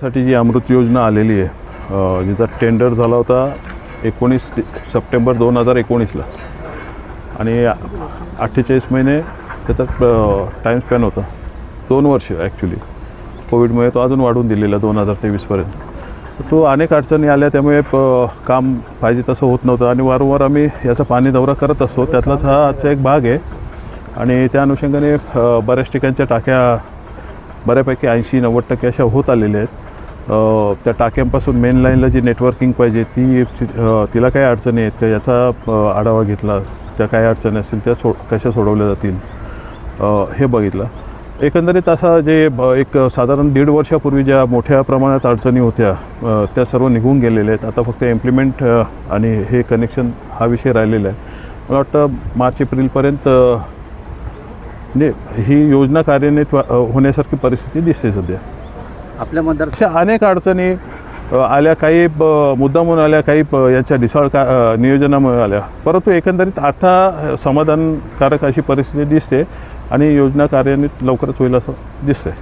साठी जी अमृत योजना आलेली आहे जिचा टेंडर झाला होता एकोणीस सप्टेंबर दोन हजार एकोणीसला. आणि अठ्ठेचाळीस महिने त्याचा टाईम स्पॅन होता. दोन वर्ष ॲक्च्युली कोविडमुळे तो अजून वाढून दिलेला दोन हजार तेवीसपर्यंत तो अनेक अडचणी आल्या त्यामुळे प काम पाहिजे तसं होत नव्हतं. आणि वारंवार आम्ही याचा पाणी दौरा करत असतो. त्यातलाच हा आजचा एक भाग आहे. आणि त्या अनुषंगाने बऱ्याच ठिकाणच्या टाक्या बऱ्यापैकी ऐंशी नव्वद टक्के अशा होत आलेल्या आहेत. त्या टाक्यांपासून मेन लाईनला जी नेटवर्किंग पाहिजे ती तिला काय अडचणी आहेत का? याचा आढावा घेतला. त्या काय अडचणी असतील त्या सो कशा सोडवल्या जातील? हे बघितलं. एकंदरीत असा जे ब- एक साधारण दीड वर्षापूर्वी ज्या मोठ्या प्रमाणात अडचणी होत्या त्या सर्व निघून गेलेल्या आहेत. आता फक्त इम्प्लिमेंट आणि हे कनेक्शन हा विषय राहिलेला आहे. मला वाटतं मार्च एप्रिलपर्यंत म्हणजे ही योजना कार्यान्वित होण्यासारखी परिस्थिती दिसते सध्या. आपल्या अशा अनेक अडचणी आल्या काही मुद्दामून आल्या काही प- यांच्या ढिसाळ का नियोजनामुळे आल्या. परंतु एकंदरीत आता समाधानकारक अशी परिस्थिती दिसते आणि योजना कार्यान्वित लवकरच होईल असं दिसतंय.